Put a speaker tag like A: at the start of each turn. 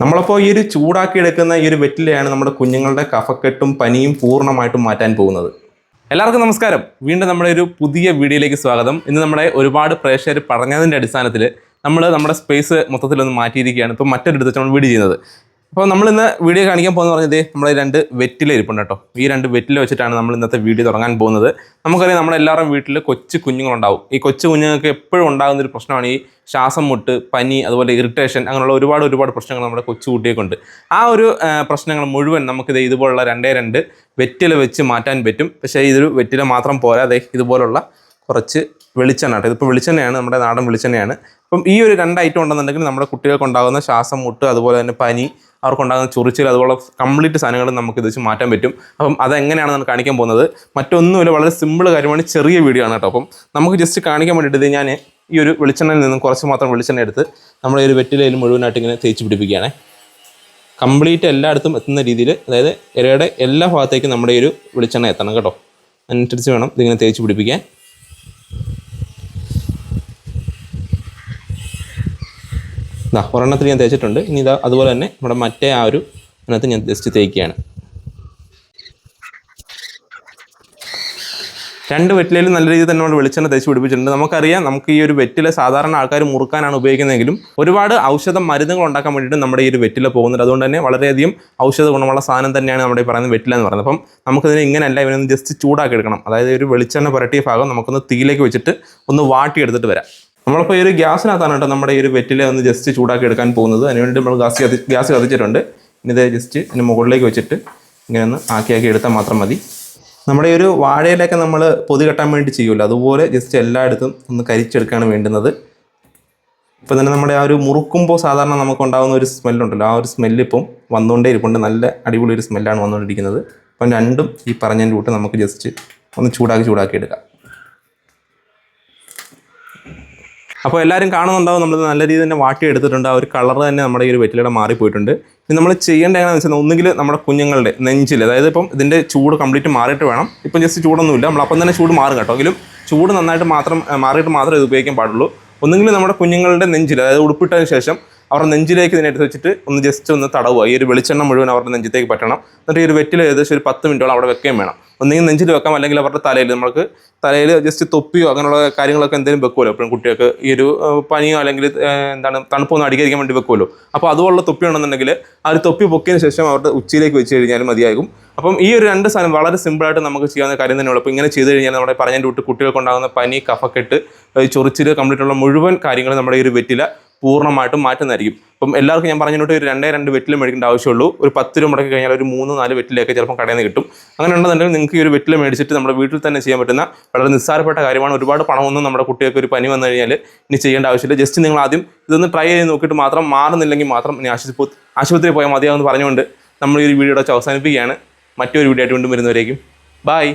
A: നമ്മളപ്പോൾ ഈ ഒരു ചൂടാക്കി എടുക്കുന്ന ഈ ഒരു വെറ്റിലയാണ് നമ്മുടെ കുഞ്ഞുങ്ങളുടെ കഫക്കെട്ടും പനിയും പൂർണമായിട്ടും മാറ്റാൻ പോകുന്നത്. എല്ലാവർക്കും നമസ്കാരം. വീണ്ടും നമ്മുടെ ഒരു പുതിയ വീഡിയോയിലേക്ക് സ്വാഗതം. ഇന്ന് നമ്മുടെ ഒരുപാട് പ്രേക്ഷകർ പറഞ്ഞതിന്റെ അടിസ്ഥാനത്തിൽ നമ്മൾ നമ്മുടെ സ്പേസ് മൊത്തത്തിലൊന്ന് മാറ്റിയിരിക്കുകയാണ്. ഇപ്പോൾ മറ്റൊരിടത്ത് നമ്മൾ വീഡിയോ ചെയ്യുന്നത്. അപ്പോൾ നമ്മൾ ഇന്ന് വീഡിയോ കാണിക്കാൻ പോകുന്ന പറഞ്ഞത് നമ്മൾ രണ്ട് വെറ്റില ഇരിപ്പുണ്ട് കേട്ടോ. ഈ രണ്ട് വെറ്റില വെച്ചിട്ടാണ് നമ്മൾ ഇന്നത്തെ വീഡിയോ തുടങ്ങാൻ പോകുന്നത്. നമുക്കറിയാം നമ്മളെല്ലാവരും വീട്ടിൽ കൊച്ചു കുഞ്ഞുങ്ങളുണ്ടാവും. ഈ കൊച്ചു കുഞ്ഞുങ്ങൾക്ക് എപ്പോഴും ഉണ്ടാകുന്ന ഒരു പ്രശ്നമാണ് ഈ ശ്വാസം മുട്ട് പനി അതുപോലെ ഇറിറ്റേഷൻ അങ്ങനെയുള്ള ഒരുപാട് ഒരുപാട് പ്രശ്നങ്ങൾ നമ്മുടെ കൊച്ചു കുട്ടിയൊക്കെയുണ്ട് ആ ഒരു പ്രശ്നങ്ങൾ മുഴുവൻ നമുക്കിത് ഇതുപോലുള്ള രണ്ടേ രണ്ട് വെറ്റില വെച്ച് മാറ്റാൻ പറ്റും. പക്ഷേ ഇതൊരു വെറ്റില മാത്രം പോരാ. പോരാതെ ഇതുപോലുള്ള കുറച്ച് വെളിച്ചെണ്ണ കേട്ടോ. ഇതിപ്പോൾ വെളിച്ചെണ്ണയാണ് നമ്മുടെ നാടൻ വെളിച്ചെണ്ണയാണ്. അപ്പം ഈ ഒരു രണ്ട് ഐറ്റം ഉണ്ടെന്നുണ്ടെങ്കിൽ നമ്മുടെ കുട്ടികൾക്ക് ഉണ്ടാകുന്ന ശ്വാസം മുട്ട് അതുപോലെ തന്നെ പനി അവർക്കുണ്ടാകുന്ന ചൊറിച്ചിൽ അതുപോലെ കംപ്ലീറ്റ് സാധനങ്ങൾ നമുക്ക് ഇത് വെച്ച് മാറ്റാൻ പറ്റും. അപ്പം അതെങ്ങനെയാണ് നമ്മൾ കാണിക്കാൻ പോകുന്നത്? മറ്റൊന്നുമില്ല വളരെ സിമ്പിൾ കാര്യമാണ്. ചെറിയ വീഡിയോ ആണ് കേട്ടോ. അപ്പം നമുക്ക് ജസ്റ്റ് കാണിക്കാൻ വേണ്ടിയിട്ട് ഞാൻ ഈ ഒരു വെളിച്ചെണ്ണയിൽ നിന്നും കുറച്ച് മാത്രം വെളിച്ചെണ്ണ എടുത്ത് നമ്മൾ ഈ ഒരു വെറ്റിലയിൽ മുഴുവനായിട്ട് ഇങ്ങനെ തേച്ച് പിടിപ്പിക്കുകയാണേ. കംപ്ലീറ്റ് എല്ലായിടത്തും എത്തുന്ന രീതിയിൽ അതായത് ഇരയുടെ എല്ലാ ഭാഗത്തേക്കും നമ്മുടെ ഈ ഒരു വെളിച്ചെണ്ണ എത്തണം കേട്ടോ. അതിനനുസരിച്ച് വേണം ഇതിങ്ങനെ തേച്ച് പിടിപ്പിക്കാൻ. ഇതാ ഒരെണ്ണത്തിൽ ഞാൻ തേച്ചിട്ടുണ്ട്. ഇനി ഇതാ അതുപോലെ തന്നെ നമ്മുടെ മറ്റേ ആ ഒരു അതിനകത്ത് ഞാൻ ജസ്റ്റ് തേക്കുകയാണ്. രണ്ട് വെറ്റിലയിലും നല്ല രീതിയിൽ തന്നെ നമ്മൾ വെളിച്ചെണ്ണ തേച്ച് പിടിപ്പിച്ചിട്ടുണ്ട്. നമുക്കറിയാം നമുക്ക് ഈ ഒരു വെറ്റില സാധാരണ ആൾക്കാർ മുറുക്കാനാണ് ഉപയോഗിക്കുന്നതെങ്കിലും ഒരുപാട് ഔഷധ മരുന്നുകൾ ഉണ്ടാക്കാൻ വേണ്ടിയിട്ട് നമ്മുടെ ഈ ഒരു വെറ്റില പോകുന്നുണ്ട്. അതുകൊണ്ട് തന്നെ വളരെയധികം ഔഷധ ഗുണമുള്ള സാധനം തന്നെയാണ് നമ്മുടെ ഈ പറയുന്ന വെറ്റില എന്ന് പറയുന്നത്. അപ്പം നമുക്കിതിനെ ഇങ്ങനെയല്ല ഇവനൊന്ന് ജസ്റ്റ് ചൂടാക്കി എടുക്കണം. അതായത് ഒരു വെളിച്ചെണ്ണ പുരട്ടിയ ഭാഗം നമുക്കൊന്ന് തീയിലേക്ക് വെച്ചിട്ട് ഒന്ന് വാട്ടി എടുത്തിട്ട് വരാം. നമ്മളിപ്പോൾ ഈ ഒരു ഗ്യാസിനകത്താണ് കേട്ടോ നമ്മുടെ ഈ ഒരു വെറ്റില ഒന്ന് ജസ്റ്റ് ചൂടാക്കി എടുക്കാൻ പോകുന്നത്. അതിനുവേണ്ടി നമ്മൾ ഗ്യാസ് കത്തി ഗ്യാസ് കത്തിച്ചിട്ടുണ്ട്. ഇനി ഇത് ജസ്റ്റ് ഇതിന് മുകളിലേക്ക് വെച്ചിട്ട് ഇങ്ങനെ ഒന്ന് ആക്കി ആക്കി എടുത്താൽ മാത്രം മതി. നമ്മുടെ ഈ ഒരു വാഴയിലൊക്കെ നമ്മൾ പൊതി കെട്ടാൻ വേണ്ടി ചെയ്യുമല്ലോ. അതുപോലെ ജസ്റ്റ് എല്ലായിടത്തും ഒന്ന് കരിച്ചെടുക്കുകയാണ് വേണ്ടുന്നത്. ഇപ്പം തന്നെ നമ്മുടെ ആ ഒരു മുറുക്കുമ്പോൾ സാധാരണ നമുക്ക് ഉണ്ടാകുന്ന ഒരു സ്മെല്ലുണ്ടല്ലോ ആ ഒരു സ്മെല്ല് ഇപ്പം വന്നുകൊണ്ടേ ഇരിപ്പുണ്ട്. നല്ല അടിപൊളി ഒരു സ്മെല്ലാണ് വന്നുകൊണ്ടിരിക്കുന്നത്. അപ്പം രണ്ടും ഈ പറഞ്ഞതിന്റെ കൂട്ട് നമുക്ക് ജസ്റ്റ് ഒന്ന് ചൂടാക്കി ചൂടാക്കി എടുക്കാം. അപ്പോൾ എല്ലാവരും കാണുന്നുണ്ടാവും. നമ്മൾ നല്ല രീതിയിൽ തന്നെ വാട്ടി എടുത്തിട്ടുണ്ട്. ആ ഒരു കളർ തന്നെ നമ്മുടെ ഈ ഒരു വെറ്റിലയുടെ മാറിപ്പോയിട്ടുണ്ട് ഇനി നമ്മൾ ചെയ്യേണ്ട എങ്ങനെയാണെന്ന് വെച്ചാൽ ഒന്നുകിൽ നമ്മുടെ കുഞ്ഞുങ്ങളുടെ നെഞ്ചിൽ അതായത് ഇപ്പം ഇതിന്റെ ചൂട് കംപ്ലീറ്റ് മാറിയിട്ട് വേണം. ഇപ്പം ജസ്റ്റ് ചൂടൊന്നുമില്ല. നമ്മൾ അപ്പം തന്നെ ചൂട് മാറും കേട്ടോ. എങ്കിലും ചൂട് നന്നായിട്ട് മാത്രം മാറിയിട്ട് മാത്രമേ ഇത് ഉപയോഗിക്കാൻ പാടുള്ളൂ. ഒന്നുകിൽ നമ്മുടെ കുഞ്ഞുങ്ങളുടെ നെഞ്ചിൽ അതായത് ഉടുപ്പിട്ടതിന് ശേഷം അവരുടെ നെഞ്ചിലേക്ക് ഇതിനെ എടുത്ത് വെച്ചിട്ട് ഒന്ന് ജസ്റ്റ് ഒന്ന് തടവുക. ഈ ഒരു വെളിച്ചെണ്ണ മുഴുവൻ അവരുടെ നെഞ്ചിലേക്ക് പറ്റണം. എന്നിട്ട് ഈ ഒരു വെറ്റിൽ ഏകദേശം ഒരു പത്ത് മിനിറ്റോളം അവിടെ വെക്കുകയും വേണം. ഒന്നെങ്കിൽ നെഞ്ചിൽ വെക്കാം അല്ലെങ്കിൽ അവരുടെ തലയിൽ നമുക്ക് തലയിൽ ജസ്റ്റ് തൊപ്പിയോ അങ്ങനെയുള്ള കാര്യങ്ങളൊക്കെ എന്തെങ്കിലും വെക്കുമല്ലോ എപ്പോഴും കുട്ടികൾക്ക് ഈ ഒരു പനിയോ അല്ലെങ്കിൽ എന്താണ് തണുപ്പൊന്നും അടിക്കാതിരിക്കാൻ വേണ്ടി വെക്കുമല്ലോ അപ്പോൾ അതുപോലുള്ള തൊപ്പി ഉണ്ടെന്നുണ്ടെങ്കിൽ ആ ഒരു തൊപ്പി പൊക്കിയതിന് ശേഷം അവരുടെ ഉച്ചയിലേക്ക് വെച്ച് കഴിഞ്ഞാൽ മതിയാകും. അപ്പം ഈ ഒരു രണ്ട് സാധനം വളരെ സിമ്പിളായിട്ട് നമുക്ക് ചെയ്യാവുന്ന കാര്യം തന്നെയുള്ളൂ. അപ്പോൾ ഇങ്ങനെ ചെയ്ത് കഴിഞ്ഞാൽ നമ്മുടെ പറഞ്ഞതിന്റെ വിട്ട് കുട്ടികൾക്ക് ഉണ്ടാകുന്ന പനി കഫക്കെട്ട് ചൊറിച്ചിൽ കംപ്ലീറ്റ് ഉള്ള മുഴുവൻ കാര്യങ്ങൾ നമ്മുടെ ഈ ഒരു വെറ്റില പൂർണമായിട്ടും മാറ്റുന്നതായിരിക്കും. അപ്പം എല്ലാവർക്കും ഞാൻ പറഞ്ഞിട്ട് ഒരു രണ്ടേ രണ്ട് വെറ്റിലും മേടിക്കേണ്ട ആവശ്യമുള്ളൂ. ഒരു പത്ത് രൂപ മുടക്കി കഴിഞ്ഞാൽ ഒരു മൂന്ന് നാല് വെറ്റിലൊക്കെ ചിലപ്പോൾ കടയിൽ നിന്ന് കിട്ടും. അങ്ങനെ ഉണ്ടെന്നുണ്ടെങ്കിൽ നിങ്ങൾക്ക് ഈ ഒരു വെറ്റിൽ മേടിച്ചിട്ട് നമ്മുടെ വീട്ടിൽ തന്നെ ചെയ്യാൻ പറ്റുന്ന വളരെ നിസ്സാരപ്പെട്ട കാര്യമാണ്. ഒരുപാട് പണമൊന്നും നമ്മുടെ കുട്ടികൾക്ക് ഒരു പനി വന്നു കഴിഞ്ഞാൽ ഇനി ചെയ്യേണ്ട ആവശ്യമില്ല. ജസ്റ്റ് നിങ്ങൾ ആദ്യം ഇതൊന്ന് ട്രൈ ചെയ്ത് നോക്കിയിട്ട് മാത്രം മാറുന്നില്ലെങ്കിൽ മാത്രം ഇനി ആശുപത്രി ആശുപത്രിയിൽ പോയാൽ മതിയാവുമെന്ന് പറഞ്ഞുകൊണ്ട് നമ്മൾ ഈ ഒരു വീഡിയോ അവസാനിപ്പിക്കുകയാണ്. മറ്റൊരു വീഡിയോ ആയിട്ട് വീണ്ടും വരുന്നവരേക്കും. ബായ്